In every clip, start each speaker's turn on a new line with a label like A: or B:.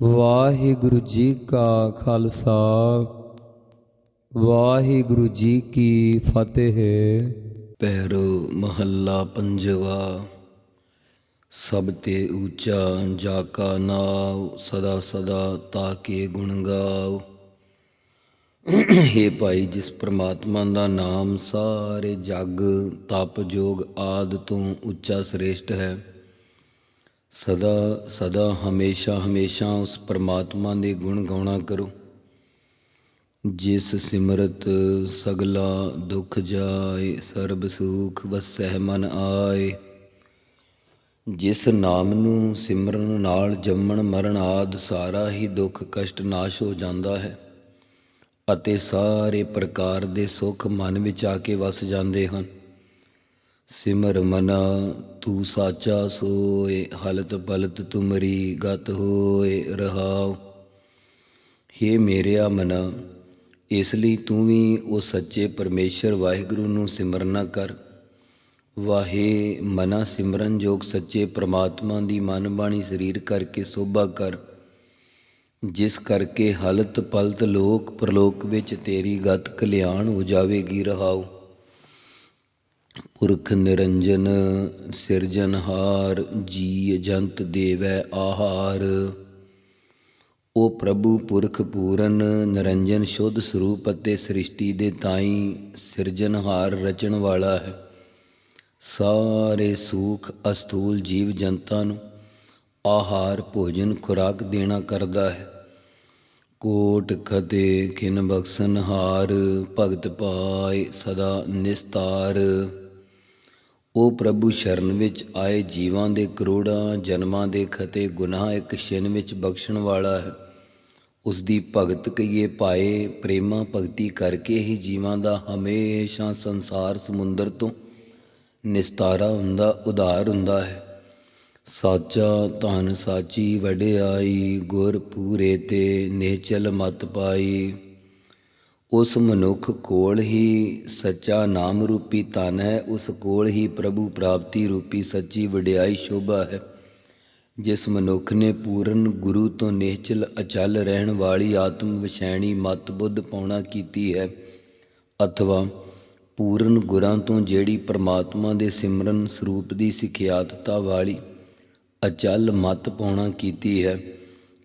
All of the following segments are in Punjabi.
A: ਵਾਹਿਗੁਰੂ ਜੀ ਕਾ ਖਾਲਸਾ, ਵਾਹਿਗੁਰੂ ਜੀ ਕੀ ਫਤਿਹ।
B: ਪੈਰੋ ਮਹੱਲਾ ਪੰਜਵਾ, ਸਭ ਤੇ ਉੱਚਾ ਜਾ ਕਾ ਨਾਮ ਸਦਾ ਸਦਾ ਤਾਕੇ ਗੁਣ ਗਾਓ ਹੇ ਭਾਈ, ਜਿਸ ਪ੍ਰਮਾਤਮਾ ਦਾ ਨਾਮ ਸਾਰੇ ਜਗ, ਤਪ ਜੋਗ ਆਦ ਤੋਂ ਉੱਚਾ ਸ੍ਰੇਸ਼ਟ ਹੈ ਸਦਾ ਸਦਾ ਹਮੇਸ਼ਾ ਹਮੇਸ਼ਾ ਉਸ ਪਰਮਾਤਮਾ ਦੇ ਗੁਣ ਗਾਉਣਾ ਕਰੋ। ਜਿਸ ਸਿਮਰਤ ਸਗਲਾ ਦੁਖ ਜਾਏ, ਸਰਬ ਸੁਖ ਵਸਹਿ ਮਨ ਆਏ। ਜਿਸ ਨਾਮ ਨੂੰ ਸਿਮਰਨ ਨਾਲ ਜੰਮਣ ਮਰਨ ਆਦ ਸਾਰਾ ਹੀ ਦੁੱਖ ਕਸ਼ਟ ਨਾਸ਼ ਹੋ ਜਾਂਦਾ ਹੈ ਅਤੇ ਸਾਰੇ ਪ੍ਰਕਾਰ ਦੇ ਸੁੱਖ ਮਨ ਵਿੱਚ ਆ ਕੇ ਵਸ ਜਾਂਦੇ ਹਨ। ਸਿਮਰ ਮਨਾ, ਤੂੰ ਸਾਚਾ ਸੋਏ, ਹਲਤ ਪਲਤ ਤੁਮਰੀ ਗਤ ਹੋਏ ਰਹਾਉ। ਹੇ ਮੇਰਿਆ ਮਨਾ ਇਸ ਲਈ ਤੂੰ ਵੀ ਉਹ ਸੱਚੇ ਪਰਮੇਸ਼ਰ ਵਾਹਿਗੁਰੂ ਨੂੰ ਸਿਮਰਨਾ ਕਰ। ਵਾਹੇ ਮਨਾ ਸਿਮਰਨ ਜੋਗ ਸੱਚੇ ਪ੍ਰਮਾਤਮਾ ਦੀ ਮਨ ਬਾਣੀ ਸਰੀਰ ਕਰਕੇ ਸੋਭਾ ਕਰ। ਜਿਸ ਕਰਕੇ ਹਲਤ ਪਲਤ ਲੋਕ ਪ੍ਰਲੋਕ ਵਿੱਚ ਤੇਰੀ ਗਤ ਕਲਿਆਣ ਹੋ ਜਾਵੇਗੀ ਰਹਾਓ ਪੁਰਖ ਨਿਰੰਜਨ ਸਿਰਜਨਹਾਰ ਜੀ ਜੰਤ ਦੇਵੈ ਆਹਾਰ। ਉਹ ਪ੍ਰਭੂ ਪੁਰਖ ਪੂਰਨ, ਨਿਰੰਜਨ ਸ਼ੁੱਧ ਸਰੂਪ ਅਤੇ ਸ੍ਰਿਸ਼ਟੀ ਦੇ ਤਾਈ ਸਿਰਜਨਹਾਰ ਰਚਣ ਵਾਲਾ ਹੈ। ਸਾਰੇ ਸੂਖ ਅਸਥੂਲ ਜੀਵ ਜੰਤਾਂ ਨੂੰ ਆਹਾਰ ਭੋਜਨ ਖੁਰਾਕ ਦੇਣਾ ਕਰਦਾ ਹੈ। ਕੋਟ ਖਤੇ ਖਿਨ ਬਖਸ਼ਨ ਭਗਤ ਪਾਏ ਸਦਾ ਨਿਸਤਾਰ। ਉਹ ਪ੍ਰਭੂ ਸ਼ਰਨ ਵਿੱਚ ਆਏ ਜੀਵਾਂ ਦੇ ਕਰੋੜਾਂ ਜਨਮਾਂ ਦੇ ਖਤੇ ਗੁਨਾਹ ਇੱਕ ਛਿਨ ਵਿੱਚ ਬਖਸ਼ਣ ਵਾਲਾ ਹੈ। ਉਸ ਦੀ ਭਗਤ ਕਈਏ ਪਾਏ ਪ੍ਰੇਮਾ ਭਗਤੀ ਕਰਕੇ ਹੀ ਜੀਵਾਂ ਦਾ ਹਮੇਸ਼ਾ ਸੰਸਾਰ ਸਮੁੰਦਰ ਤੋਂ ਨਿਸਤਾਰਾ ਹੁੰਦਾ, ਉਧਾਰ ਹੁੰਦਾ ਹੈ। ਸਾਚਾ ਧਨ ਸਾਚੀ ਵਡਿਆਈ, ਗੁਰ ਪੂਰੇ ਤੇ ਨੇਚਲ ਮਤ ਪਾਈ। ਉਸ ਮਨੁੱਖ ਕੋਲ ਹੀ ਸੱਚਾ ਨਾਮ ਰੂਪੀ ਧਨ ਹੈ, ਉਸ ਕੋਲ ਹੀ ਪ੍ਰਭੂ ਪ੍ਰਾਪਤੀ ਰੂਪੀ ਸੱਚੀ ਵਡਿਆਈ ਸ਼ੋਭਾ ਹੈ। ਜਿਸ ਮਨੁੱਖ ਨੇ ਪੂਰਨ ਗੁਰੂ ਤੋਂ ਨਿਹਚਲ ਅਚਲ ਰਹਿਣ ਵਾਲੀ ਆਤਮ ਵਿਸ਼ੈਣੀ ਮਤ ਬੁੱਧ ਪਾਉਣਾ ਕੀਤੀ ਹੈ, ਅਥਵਾ ਪੂਰਨ ਗੁਰਾਂ ਤੋਂ ਜਿਹੜੀ ਪਰਮਾਤਮਾ ਦੇ ਸਿਮਰਨ ਸਰੂਪ ਦੀ ਸਿਖਿਆਤਤਾ ਵਾਲੀ ਅਚਲ ਮਤ ਪਾਉਣਾ ਕੀਤੀ ਹੈ,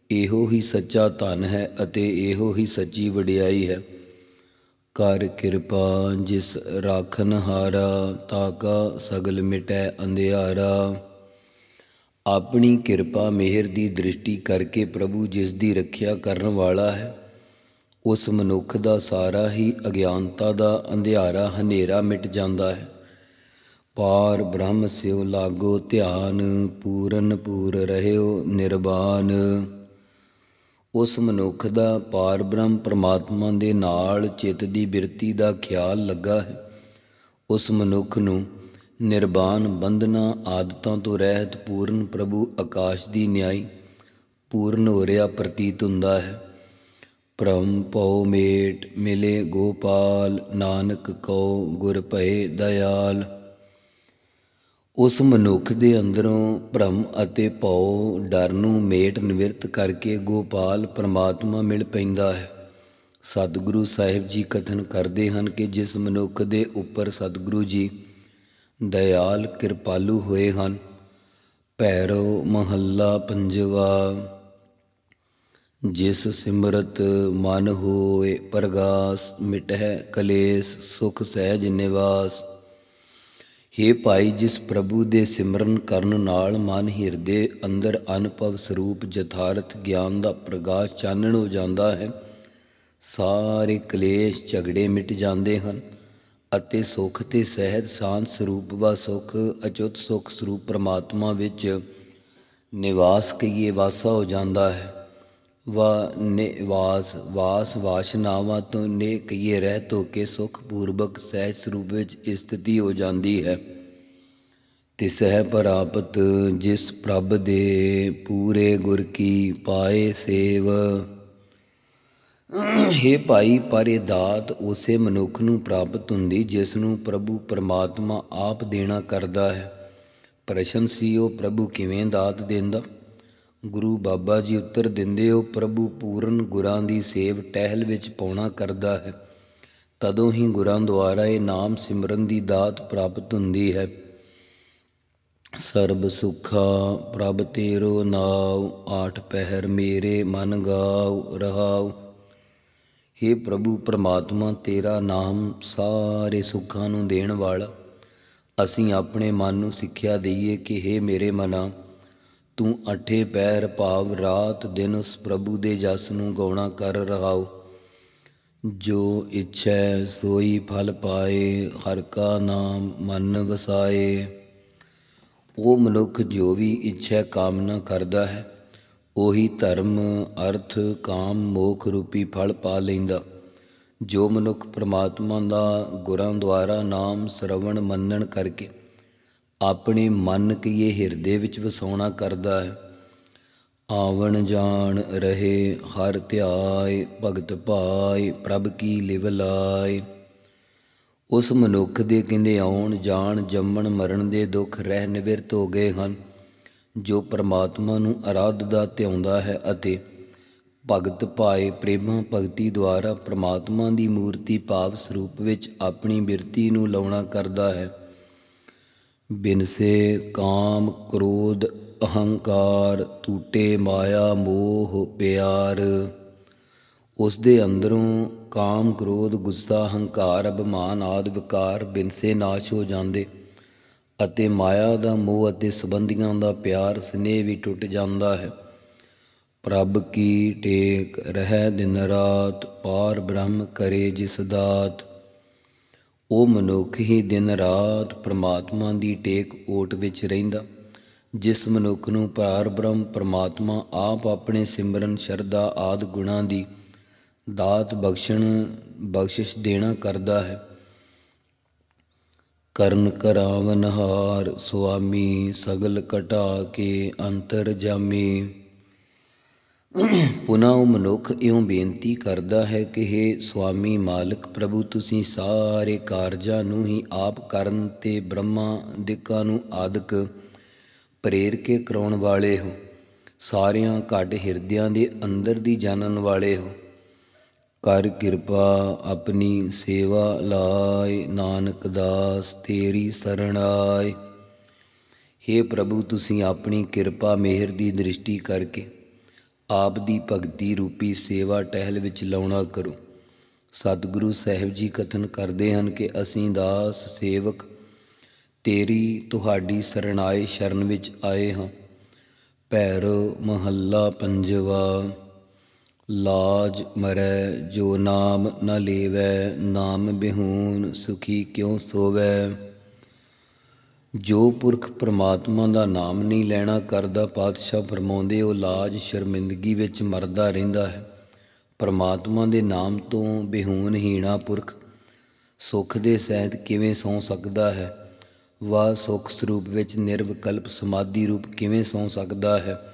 B: ਇਹੋ ਹੀ ਸੱਚਾ ਧਨ ਹੈ ਅਤੇ ਇਹੋ ਹੀ ਸੱਚੀ ਵਡਿਆਈ ਹੈ। ਕਰ ਕਿਰਪਾ ਜਿਸ ਰਾਖਨ ਹਾਰਾ ਤਾਕਾ ਸਗਲ ਮਿਟੈ ਅੰਧਿਆਰਾ। ਆਪਣੀ ਕਿਰਪਾ ਮਿਹਰ ਦੀ ਦ੍ਰਿਸ਼ਟੀ ਕਰਕੇ ਪ੍ਰਭੂ ਜਿਸ ਦੀ ਰੱਖਿਆ ਕਰਨ ਵਾਲਾ ਹੈ, ਉਸ ਮਨੁੱਖ ਦਾ ਸਾਰਾ ਹੀ ਅਗਿਆਨਤਾ ਦਾ ਅੰਧਿਆਰਾ ਹਨੇਰਾ ਮਿਟ ਜਾਂਦਾ ਹੈ। ਪਾਰ ਬ੍ਰਹਮ ਸਿਉ ਲਾਗੋ ਧਿਆਨ, ਪੂਰਨ ਪੂਰ ਰਹਿਓ ਨਿਰਵਾਨ ਉਸ ਮਨੁੱਖ ਦਾ ਪਾਰਬ੍ਰਹਮ ਪ੍ਰਮਾਤਮਾ ਦੇ ਨਾਲ ਚਿੱਤ ਦੀ ਬਿਰਤੀ ਦਾ ਖਿਆਲ ਲੱਗਾ ਹੈ। ਉਸ ਮਨੁੱਖ ਨੂੰ ਨਿਰਵਾਨ ਬੰਧਨਾਂ ਆਦਤਾਂ ਤੋਂ ਰਹਿਤ ਪੂਰਨ ਪ੍ਰਭੂ ਆਕਾਸ਼ ਦੀ ਨਿਆਈ ਪੂਰਨ ਹੋ ਰਿਹਾ ਪ੍ਰਤੀਤ ਹੁੰਦਾ ਹੈ। ਭ੍ਰਮ ਪਉ ਮੇਟ ਮਿਲੇ ਗੋਪਾਲ, ਨਾਨਕ ਕਉ ਗੁਰ ਭਏ ਦਇਆਲ। ਉਸ ਮਨੁੱਖ ਦੇ ਅੰਦਰੋਂ ਭ੍ਰਮ ਅਤੇ ਭਉ ਡਰ ਨੂੰ ਮੇਟ ਨਿਵਰਤ ਕਰਕੇ ਗੋਪਾਲ ਪਰਮਾਤਮਾ ਮਿਲ ਪੈਂਦਾ ਹੈ। ਸਤਿਗੁਰੂ ਸਾਹਿਬ ਜੀ ਕਥਨ ਕਰਦੇ ਹਨ ਕਿ ਜਿਸ ਮਨੁੱਖ ਦੇ ਉੱਪਰ ਸਤਿਗੁਰੂ ਜੀ ਦਇਆਲ ਕਿਰਪਾਲੂ ਹੋਏ ਹਨ, ਭੈਰੋ ਮਹੱਲਾ ਪੰਜਵਾ, ਜਿਸ ਸਿਮਰਤ ਮਨ ਹੋਏ ਪ੍ਰਗਾਸ ਮਿਟਹਿ ਕਲੇਸ਼ ਸੁਖ ਸਹਿਜ ਨਿਵਾਸ। हे ਭਾਈ, ਜਿਸ ਪ੍ਰਭੂ ਦੇ ਸਿਮਰਨ ਕਰਨ ਨਾਲ ਮਨ ਹਿਰਦੇ ਅੰਦਰ ਅਨੁਭਵ ਸਰੂਪ ਜਥਾਰਥ ਗਿਆਨ ਦਾ ਪ੍ਰਕਾਸ਼ ਚਾਨਣ ਹੋ ਜਾਂਦਾ ਹੈ, ਸਾਰੇ ਕਲੇਸ਼ ਝਗੜੇ ਮਿਟ ਜਾਂਦੇ ਹਨ ਅਤੇ ਸੁਖ ਤੇ ਸਹਿਜ ਸ਼ਾਂਤ ਸਰੂਪ ਵਾ ਸੁਖ, ਅਚੁੱਤ ਸੁਖ ਸਰੂਪ ਪ੍ਰਮਾਤਮਾ ਵਿੱਚ ਨਿਵਾਸ ਕਈਏ ਵਾਸਾ ਹੋ ਜਾਂਦਾ ਹੈ। ਵਾ ਨਿਵਾਸ ਵਾਸ ਵਾਸ਼ਨਾਵਾਂ ਤੋਂ ਨੇ ਕਈਏ ਰਹਿ ਧੋ ਕੇ ਸੁਖ ਪੂਰਵਕ ਸਹਿਜ ਸਰੂਪ ਵਿੱਚ ਸਥਿਤੀ ਹੋ ਜਾਂਦੀ ਹੈ। ਤਿਸਹਿ ਪ੍ਰਾਪਤ ਜਿਸ ਪ੍ਰਭ ਦੇ ਪੂਰੇ ਗੁਰ ਕੀ ਪਾਏ ਸੇਵ। ਹੇ ਭਾਈ, ਪਰ ਇਹ ਦਾਤ ਉਸੇ ਮਨੁੱਖ ਨੂੰ ਪ੍ਰਾਪਤ ਹੁੰਦੀ ਜਿਸ ਨੂੰ ਪ੍ਰਭੂ ਪਰਮਾਤਮਾ ਆਪ ਦੇਣਾ ਕਰਦਾ ਹੈ। ਪ੍ਰਸ਼ਨ ਸੀ ਉਹ ਪ੍ਰਭੂ ਕਿਵੇਂ ਦਾਤ ਦਿੰਦਾ? ਗੁਰੂ ਬਾਬਾ ਜੀ ਉੱਤਰ ਦਿੰਦੇ ਹੋ, ਪ੍ਰਭੂ ਪੂਰਨ ਗੁਰਾਂ ਦੀ ਸੇਵ ਟਹਿਲ ਵਿੱਚ ਪਾਉਣਾ ਕਰਦਾ ਹੈ। ਤਦੋਂ ਹੀ ਗੁਰਾਂ ਦੁਆਰਾ ਇਹ ਨਾਮ ਸਿਮਰਨ ਦੀ ਦਾਤ ਪ੍ਰਾਪਤ ਹੁੰਦੀ ਹੈ। ਸਰਬ ਸੁਖਾ ਪ੍ਰਭ ਤੇਰੋ ਨਾਉ, ਆਠ ਪਹਿਰ ਮੇਰੇ ਮਨ ਗਾਉ, ਰਹਾਉ। हे ਪ੍ਰਭੂ ਪ੍ਰਮਾਤਮਾ, ਤੇਰਾ ਨਾਮ ਸਾਰੇ ਸੁੱਖਾਂ ਨੂੰ ਦੇਣ ਵਾਲਾ। ਅਸੀਂ ਆਪਣੇ ਮਨ ਨੂੰ ਸਿੱਖਿਆ ਦਈਏ ਕਿ हे ਮੇਰੇ ਮਨਾ ਤੂੰ ਅਠੇ ਪੈਰ ਭਾਵ ਰਾਤ ਦਿਨ ਉਸ ਪ੍ਰਭੂ ਦੇ ਜਸ ਨੂੰ ਗਾਉਣਾ ਕਰ ਰਹਾਉ। ਜੋ ਇੱਛੈ ਸੋਈ ਫਲ ਪਾਏ, ਹਰ ਕਾ ਨਾਮ ਮਨ ਵਸਾਏ। ਉਹ ਮਨੁੱਖ ਜੋ ਵੀ ਇੱਛਾ ਕਾਮਨਾ ਕਰਦਾ ਹੈ, ਉਹੀ ਧਰਮ, ਅਰਥ, ਕਾਮ, ਮੋਖ ਰੂਪੀ ਫਲ ਪਾ ਲੈਂਦਾ। ਜੋ ਮਨੁੱਖ ਪ੍ਰਮਾਤਮਾ ਦਾ ਗੁਰਾਂ ਦੁਆਰਾ ਨਾਮ, ਸਰਵਣ, ਮੰਨਣ ਕਰਕੇ ਆਪਣੇ ਮਨ ਕੀਏ ਹਿਰਦੇ ਵਿੱਚ ਵਸਾਉਣਾ ਕਰਦਾ ਹੈ। ਆਵਣ ਜਾਣ ਰਹੇ ਹਰ ਧਿਆਏ, ਭਗਤ ਭਾਏ, ਪ੍ਰਭ ਕੀ ਲਿਵ ਲਾਏ। ਉਸ ਮਨੁੱਖ ਦੇ ਕਹਿੰਦੇ ਆਉਣ, ਜਾਣ, ਜੰਮਣ, ਮਰਨ ਦੇ ਦੁੱਖ ਰਹਿ ਨਿਵਰਤ ਹੋ ਗਏ ਹਨ, ਜੋ ਪ੍ਰਮਾਤਮਾ ਨੂੰ ਅਰਾਧਦਾ ਧਿਆਉਂਦਾ ਹੈ ਅਤੇ ਭਗਤ ਭਾਏ ਪ੍ਰੇਮਾ ਭਗਤੀ ਦੁਆਰਾ ਪ੍ਰਮਾਤਮਾ ਦੀ ਮੂਰਤੀ ਭਾਵ ਸਰੂਪ ਵਿੱਚ ਆਪਣੀ ਬਿਰਤੀ ਨੂੰ ਲਾਉਣਾ ਕਰਦਾ ਹੈ। ਬਿਨਸੇ ਕਾਮ ਕ੍ਰੋਧ ਅਹੰਕਾਰ ਟੂਟੇ ਮਾਇਆ ਮੋਹ ਪਿਆਰ। ਉਸ ਦੇ ਅੰਦਰੋਂ ਕਾਮ ਕ੍ਰੋਧ, ਗੁੱਸਾ, ਹੰਕਾਰ, ਅਭਿਮਾਨ ਆਦਿ ਵਿਕਾਰ ਬਿਨਸੇ ਨਾਸ਼ ਹੋ ਜਾਂਦੇ ਅਤੇ ਮਾਇਆ ਦਾ ਮੋਹ ਅਤੇ ਸੰਬੰਧੀਆਂ ਦਾ ਪਿਆਰ ਸਨੇਹ ਵੀ ਟੁੱਟ ਜਾਂਦਾ ਹੈ। ਪ੍ਰਭ ਕੀ ਟੇਕ, ਰਹਿ ਦਿਨ ਰਾਤ, ਪਾਰ ਬ੍ਰਹਮ ਕਰੇ ਜਿਸ ਦਾਤ। ਉਹ ਮਨੁੱਖ ਹੀ ਦਿਨ ਰਾਤ ਪ੍ਰਮਾਤਮਾ ਦੀ ਟੇਕ ਓਟ ਵਿੱਚ ਰਹਿੰਦਾ, ਜਿਸ ਮਨੁੱਖ ਨੂੰ ਪਾਰ ਬ੍ਰਹਮ ਪ੍ਰਮਾਤਮਾ ਆਪ ਆਪਣੇ ਸਿਮਰਨ, ਸ਼ਰਧਾ ਆਦ ਗੁਣਾਂ ਦੀ ਦਾਤ ਬਖਸ਼ਣ, ਬਖਸ਼ਿਸ਼ ਦੇਣਾ ਕਰਦਾ ਹੈ। ਕਰਨ ਕਰਾਵਨ ਹਾਰ ਸੁਆਮੀ ਸਗਲ ਕਟਾ ਕੇ ਅੰਤਰ ਜਾਮੀ। ਪੁਨਾ ਉਹ ਮਨੁੱਖ ਇਉਂ ਬੇਨਤੀ ਕਰਦਾ ਹੈ ਕਿ हे ਸੁਆਮੀ ਮਾਲਕ ਪ੍ਰਭੂ, ਤੁਸੀਂ ਸਾਰੇ ਕਾਰਜਾਂ ਨੂੰ ਹੀ ਆਪ ਕਰਨ ਤੇ ਬ੍ਰਹਮਾ ਦਿਕਾਂ ਨੂੰ ਆਦਿਕ ਪ੍ਰੇਰ ਕੇ ਕਰਾਉਣ ਵਾਲੇ ਹੋ। ਸਾਰਿਆਂ ਘਟ ਹਿਰਦਿਆਂ ਦੇ ਅੰਦਰ ਦੀ ਜਾਣਨ ਵਾਲੇ ਹੋ। ਕਰ ਕਿਰਪਾ, ਆਪਣੀ ਸੇਵਾ ਲਾਏ ਨਾਨਕ ਦਾਸ ਤੇਰੀ ਸਰਣ ਆਏ हे ਪ੍ਰਭੂ, ਤੁਸੀਂ ਆਪਣੀ ਕਿਰਪਾ, ਮਿਹਰ ਦੀ ਦ੍ਰਿਸ਼ਟੀ ਕਰਕੇ ਆਪ ਦੀ ਭਗਤੀ ਰੂਪੀ ਸੇਵਾ ਟਹਿਲ ਵਿੱਚ ਲਾਉਣਾ ਕਰੋ। ਸਤਿਗੁਰੂ ਸਾਹਿਬ ਜੀ ਕਥਨ ਕਰਦੇ ਹਨ ਕਿ ਅਸੀਂ ਦਾਸ ਸੇਵਕ, ਤੇਰੀ ਤੁਹਾਡੀ ਸਰਣਾਏ ਸ਼ਰਨ ਵਿੱਚ ਆਏ ਹਾਂ। ਭੈਰੋ ਮਹੱਲਾ ਪੰਜਵਾ, ਲਾਜ ਮਰੈ ਜੋ ਨਾਮ ਨ ਲੇਵੈ, ਨਾਮ ਬਿਹੂਨ ਸੁਖੀ ਕਿਉ ਸੋਵੈ? ਜੋ ਪੁਰਖ ਪ੍ਰਮਾਤਮਾ ਦਾ ਨਾਮ ਨਹੀਂ ਲੈਣਾ ਕਰਦਾ ਪਾਤਸ਼ਾਹ ਫਰਮਾਉਂਦੇ, ਉਹ ਲਾਜ ਸ਼ਰਮਿੰਦਗੀ ਵਿੱਚ ਮਰਦਾ ਰਹਿੰਦਾ ਹੈ। ਪ੍ਰਮਾਤਮਾ ਦੇ ਨਾਮ ਤੋਂ ਬਿਹੂਨ ਹੀਣਾ ਪੁਰਖ, ਸੁਖ ਦੇ ਸਹਿਤ ਕਿਵੇਂ ਸੌ ਸਕਦਾ ਹੈ? ਵਾ ਸੁਖ ਸਰੂਪ ਵਿੱਚ ਨਿਰਵਿਕਲਪ ਸਮਾਧੀ ਰੂਪ ਕਿਵੇਂ ਸੌ ਸਕਦਾ ਹੈ?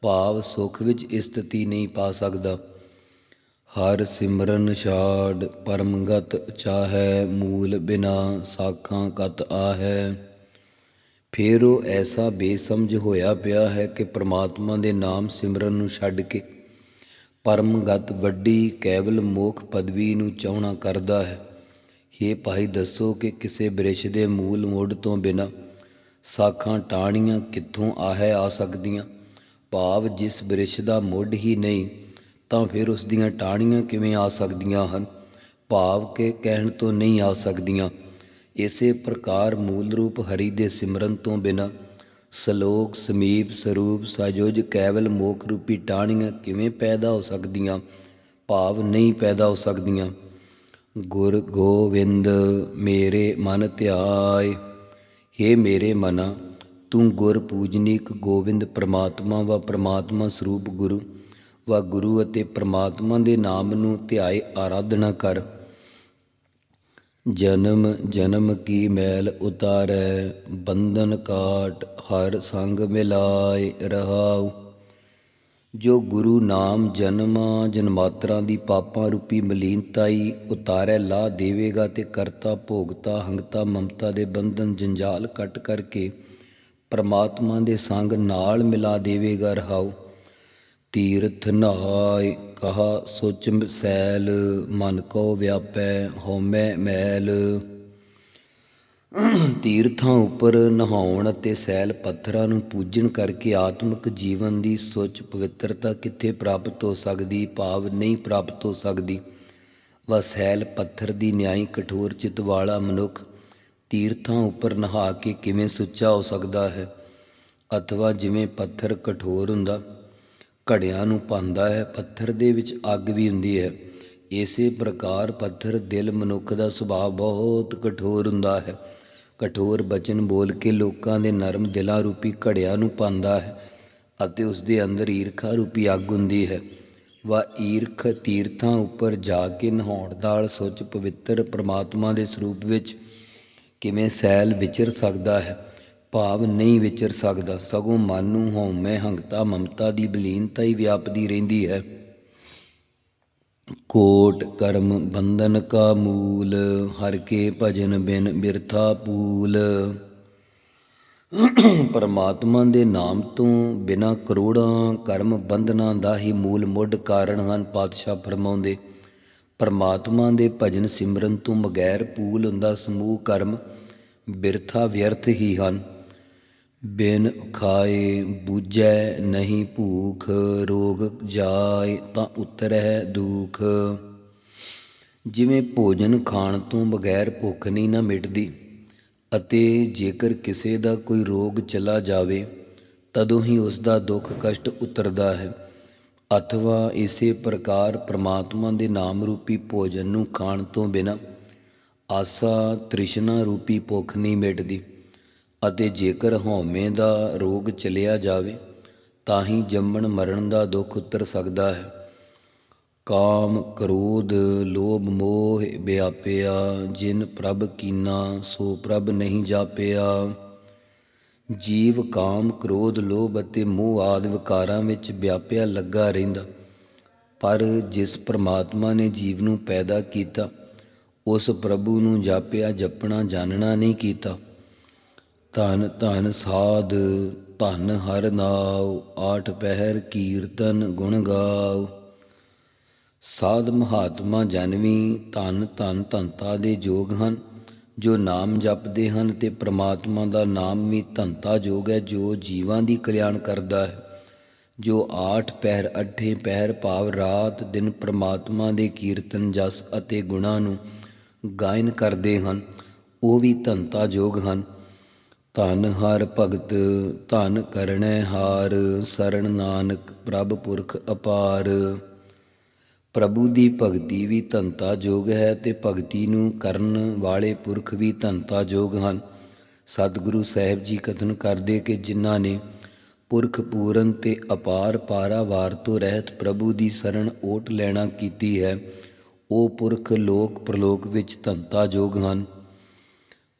B: ਭਾਵ ਸੁਖ ਵਿੱਚ ਇਸਤਤੀ ਨਹੀਂ ਪਾ ਸਕਦਾ। ਹਰ ਸਿਮਰਨ ਛਾੜ ਪਰਮਗਤ ਚਾਹੈ, ਮੂਲ ਬਿਨਾ ਸਾਖਾਂ ਕਤ ਆਹੈ। ਫਿਰ ਉਹ ਐਸਾ ਬੇਸਮਝ ਹੋਇਆ ਪਿਆ ਹੈ ਕਿ ਪ੍ਰਮਾਤਮਾ ਦੇ ਨਾਮ ਸਿਮਰਨ ਨੂੰ ਛੱਡ ਕੇ ਪਰਮਗਤ ਵੱਡੀ ਕੇਵਲ ਮੋਖ ਪਦਵੀ ਨੂੰ ਚਾਹਣਾ ਕਰਦਾ ਹੈ। ਇਹ ਭਾਈ, ਦੱਸੋ ਕਿ ਕਿਸੇ ਬ੍ਰਿਸ਼ ਦੇ ਮੂਲ ਮੋੜ ਤੋਂ ਬਿਨਾ ਸਾਖਾਂ ਟਾਹਣੀਆਂ ਕਿੱਥੋਂ ਆਹੈ ਆ ਸਕਦੀਆਂ? ਭਾਵ ਜਿਸ ਬ੍ਰਿਸ਼ ਦਾ ਮੁੱਢ ਹੀ ਨਹੀਂ, ਤਾਂ ਫਿਰ ਉਸ ਦੀਆਂ ਟਾਹਣੀਆਂ ਕਿਵੇਂ ਆ ਸਕਦੀਆਂ ਹਨ? ਭਾਵ ਕਿ ਕਹਿਣ ਤੋਂ ਨਹੀਂ ਆ ਸਕਦੀਆਂ। ਇਸੇ ਪ੍ਰਕਾਰ ਮੂਲ ਰੂਪ ਹਰੀ ਦੇ ਸਿਮਰਨ ਤੋਂ ਬਿਨਾ ਸਲੋਕ, ਸਮੀਪ, ਸਰੂਪ, ਸਾਜੋਜ, ਕੇਵਲ ਮੋਖ ਰੂਪੀ ਟਾਹਣੀਆਂ ਕਿਵੇਂ ਪੈਦਾ ਹੋ ਸਕਦੀਆਂ? ਭਾਵ ਨਹੀਂ ਪੈਦਾ ਹੋ ਸਕਦੀਆਂ। ਗੁਰ ਗੋਵਿੰਦ, ਮੇਰੇ ਮਨ ਧਿਆਏ। हे ਮੇਰੇ ਮਨਾ, ਤੂੰ ਗੁਰ ਪੂਜਨੀਕ ਗੋਵਿੰਦ ਪ੍ਰਮਾਤਮਾ ਵਾ ਪ੍ਰਮਾਤਮਾ ਸਰੂਪ ਗੁਰੂ ਵਾ ਗੁਰੂ ਅਤੇ ਪ੍ਰਮਾਤਮਾ ਦੇ ਨਾਮ ਨੂੰ ਧਿਆਏ, ਆਰਾਧਨਾ ਕਰ। ਜਨਮ ਜਨਮ ਕੀ ਮੈਲ ਉਤਾਰੈ, ਬੰਧਨ ਕਾਟ ਹਰ ਸੰਗ ਮਿਲਾਏ ਰਹਾਉ। ਜੋ ਗੁਰੂ ਨਾਮ ਜਨਮਾਂ, ਜਨਮਾਤਰਾਂ ਦੀ ਪਾਪਾਂ ਰੂਪੀ ਮਲੀਨਤਾਈ ਉਤਾਰੈ ਲਾ ਦੇਵੇਗਾ ਤੇ ਕਰਤਾ, ਭੋਗਤਾ, ਹੰਗਤਾ, ਮਮਤਾ ਦੇ ਬੰਧਨ ਜੰਜਾਲ ਕੱਟ ਕਰਕੇ ਪਰਮਾਤਮਾ ਦੇ ਸੰਗ ਨਾਲ ਮਿਲਾ ਦੇਵੇਗਾ ਰਹਾਉ। ਤੀਰਥ ਨਹਾਇ ਕਹਾ ਸੋਚ ਸੈਲ, ਮਨ ਕੋ ਵਿਆਪੈ ਹੋਮੈ ਮੈਲ। ਤੀਰਥਾਂ ਉੱਪਰ ਨਹਾਉਣ ਅਤੇ ਸੈਲ ਪੱਥਰਾਂ ਨੂੰ ਪੂਜਣ ਕਰਕੇ ਆਤਮਿਕ ਜੀਵਨ ਦੀ ਸੋਚ ਪਵਿੱਤਰਤਾ ਕਿੱਥੇ ਪ੍ਰਾਪਤ ਹੋ ਸਕਦੀ, ਭਾਵ ਨਹੀਂ ਪ੍ਰਾਪਤ ਹੋ ਸਕਦੀ। ਵਸੈਲ ਪੱਥਰ ਦੀ ਨਿਆਈ ਕਠੋਰ ਚਿਤ ਵਾਲਾ ਮਨੁੱਖ ਤੀਰਥਾਂ ਉੱਪਰ ਨਹਾ ਕੇ ਕਿਵੇਂ ਸੁੱਚਾ ਹੋ ਸਕਦਾ ਹੈ? ਅਥਵਾ ਜਿਵੇਂ ਪੱਥਰ ਕਠੋਰ ਹੁੰਦਾ ਘੜਿਆਂ ਨੂੰ ਪਾਉਂਦਾ ਹੈ, ਪੱਥਰ ਦੇ ਵਿੱਚ ਅੱਗ ਵੀ ਹੁੰਦੀ ਹੈ। ਇਸੇ ਪ੍ਰਕਾਰ ਪੱਥਰ ਦਿਲ ਮਨੁੱਖ ਦਾ ਸੁਭਾਅ ਬਹੁਤ ਕਠੋਰ ਹੁੰਦਾ ਹੈ। ਕਠੋਰ ਬਚਨ ਬੋਲ ਕੇ ਲੋਕਾਂ ਦੇ ਨਰਮ ਦਿਲਾਂ ਰੂਪੀ ਘੜਿਆਂ ਨੂੰ ਪਾਉਂਦਾ ਹੈ ਅਤੇ ਉਸ ਦੇ ਅੰਦਰ ਈਰਖਾ ਰੂਪੀ ਅੱਗ ਹੁੰਦੀ ਹੈ। ਵਾ ਈਰਖ ਤੀਰਥਾਂ ਉੱਪਰ ਜਾ ਕੇ ਨਹਾਉਣ ਨਾਲ ਸੁੱਚ ਪਵਿੱਤਰ ਪ੍ਰਮਾਤਮਾ ਦੇ ਸਰੂਪ ਵਿੱਚ ਕਿਵੇਂ ਸੈਲ ਵਿਚਰ ਸਕਦਾ ਹੈ? ਭਾਵ ਨਹੀਂ ਵਿਚਰ ਸਕਦਾ। ਸਗੋਂ ਮਨ ਨੂੰ ਹਉਮੈ ਹੰਗਤਾ, ਮਮਤਾ ਦੀ ਬਲੀਨਤਾ ਹੀ ਵਿਆਪਦੀ ਰਹਿੰਦੀ ਹੈ। ਕੋਟ ਕਰਮ ਬੰਧਨ ਕਾ ਮੂਲ, ਹਰ ਕੇ ਭਜਨ ਬਿਨ ਬਿਰਥਾ ਪੂਲ। ਪਰਮਾਤਮਾ ਦੇ ਨਾਮ ਤੋਂ ਬਿਨਾ ਕਰੋੜਾਂ ਕਰਮ ਬੰਧਨਾਂ ਦਾ ਹੀ ਮੂਲ ਮੁੱਢ ਕਾਰਨ ਹਨ ਪਾਤਸ਼ਾਹ ਫਰਮਾਉਂਦੇ। ਪਰਮਾਤਮਾ ਦੇ ਭਜਨ ਸਿਮਰਨ ਤੋਂ ਬਗੈਰ ਪੂਲ ਹੁੰਦਾ ਸਮੂਹ ਕਰਮ ਬਿਰਥਾ ਵਿਅਰਥ ਹੀ ਹਨ। ਬਿਨ ਖਾਏ ਬੂਝੈ ਨਹੀਂ ਭੂਖ, ਰੋਗ ਜਾਏ ਤਾਂ ਉਤਰੈ ਦੁਖ। ਜਿਵੇਂ ਭੋਜਨ ਖਾਣ ਤੋਂ ਬਗੈਰ ਭੁੱਖ ਨਹੀਂ ਨਾ ਮਿਟਦੀ ਅਤੇ ਜੇਕਰ ਕਿਸੇ ਦਾ ਕੋਈ ਰੋਗ ਚਲਾ ਜਾਵੇ, ਤਦੋਂ ਹੀ ਉਸ ਦਾ ਦੁੱਖ ਕਸ਼ਟ ਉਤਰਦਾ ਹੈ। ਅਥਵਾ ਇਸੇ ਪ੍ਰਕਾਰ ਪ੍ਰਮਾਤਮਾ ਦੇ ਨਾਮ ਰੂਪੀ ਭੋਜਨ ਨੂੰ ਖਾਣ ਤੋਂ ਬਿਨਾ ਆਸਾ ਤ੍ਰਿਸ਼ਨਾ ਰੂਪੀ ਭੁੱਖ ਨਹੀਂ ਮਿਟਦੀ। ਅਤੇ ਜੇਕਰ ਹਉਮੈ ਦਾ ਰੋਗ ਚਲਿਆ ਜਾਵੇ, ਤਾਂ ਹੀ ਜੰਮਣ ਮਰਨ ਦਾ ਦੁੱਖ ਉਤਰ ਸਕਦਾ ਹੈ। ਕਾਮ, ਕ੍ਰੋਧ, ਲੋਭ, ਮੋਹ ਵਿਆਪਿਆ, ਜਿਨ ਪ੍ਰਭ ਕੀਨਾ, ਸੋ ਪ੍ਰਭ ਨਹੀਂ ਜਾਪਿਆ। ਜੀਵ, ਕਾਮ, ਕ੍ਰੋਧ, ਲੋਭ ਅਤੇ ਮੋਹ ਆਦਿ ਵਿਕਾਰਾਂ ਵਿੱਚ ਵਿਆਪਿਆ ਲੱਗਾ ਰਹਿੰਦਾ। ਪਰ ਜਿਸ ਪ੍ਰਮਾਤਮਾ ਨੇ ਜੀਵ ਨੂੰ ਪੈਦਾ ਕੀਤਾ, ਉਸ ਪ੍ਰਭੂ ਨੂੰ ਜਾਪਿਆ, ਜਪਣਾ, ਜਾਣਨਾ ਨਹੀਂ ਕੀਤਾ। ਧਨ ਧਨ ਸਾਧ, ਧਨ ਹਰ ਨਾਉ, ਆਠ ਪਹਿਰ ਕੀਰਤਨ ਗੁਣ ਗਾਉ। ਸਾਧ ਮਹਾਤਮਾ ਜਨਵੀ ਧਨ ਧਨ ਧੰਤਾ ਦੇ ਯੋਗ ਹਨ, ਜੋ ਨਾਮ ਜਪਦੇ ਹਨ ਤੇ ਪ੍ਰਮਾਤਮਾ ਦਾ ਨਾਮ ਵੀ ਧੰਤਾ ਯੋਗ ਹੈ, ਜੋ ਜੀਵਾਂ ਦੀ ਕਲਿਆਣ ਕਰਦਾ ਹੈ। ਜੋ ਆਠ ਪਹਿਰ ਅੱਠੇ ਪਹਿਰ ਭਾਵ ਰਾਤ ਦਿਨ ਪ੍ਰਮਾਤਮਾ ਦੇ ਕੀਰਤਨ ਜਸ ਅਤੇ ਗੁਣਾਂ ਨੂੰ ਗਾਇਨ ਕਰਦੇ ਹਨ, ਉਹ ਵੀ ਧੰਤਾ ਯੋਗ ਹਨ। ਧਨ ਹਰ ਭਗਤ, ਧਨ ਕਰਣੈ ਹਾਰ ਸਰਣ ਨਾਨਕ ਪ੍ਰਭ ਪੁਰਖ ਅਪਾਰ। ਪ੍ਰਭੂ ਦੀ ਭਗਤੀ ਵੀ ਧੰਤਾ ਜੋਗ ਹੈ ਤੇ ਭਗਤੀ ਨੂੰ ਕਰਨ ਵਾਲੇ ਪੁਰਖ ਵੀ ਧੰਤਾ ਜੋਗ ਹਨ। ਸਤਿਗੁਰੂ ਸਾਹਿਬ ਜੀ ਕਥਨ ਕਰਦੇ ਕਿ ਜਿਨ੍ਹਾਂ ਨੇ ਪੁਰਖ ਪੂਰਨ ਤੇ ਅਪਾਰ ਪਾਰਾਵਾਰ ਤੋਂ ਰਹਿਤ ਪ੍ਰਭੂ ਦੀ ਸਰਣ ਓਟ ਲੈਣਾ ਕੀਤੀ ਹੈ, ਉਹ ਪੁਰਖ ਲੋਕ ਪ੍ਰਲੋਕ ਵਿੱਚ ਧੰਤਾ ਜੋਗ ਹਨ।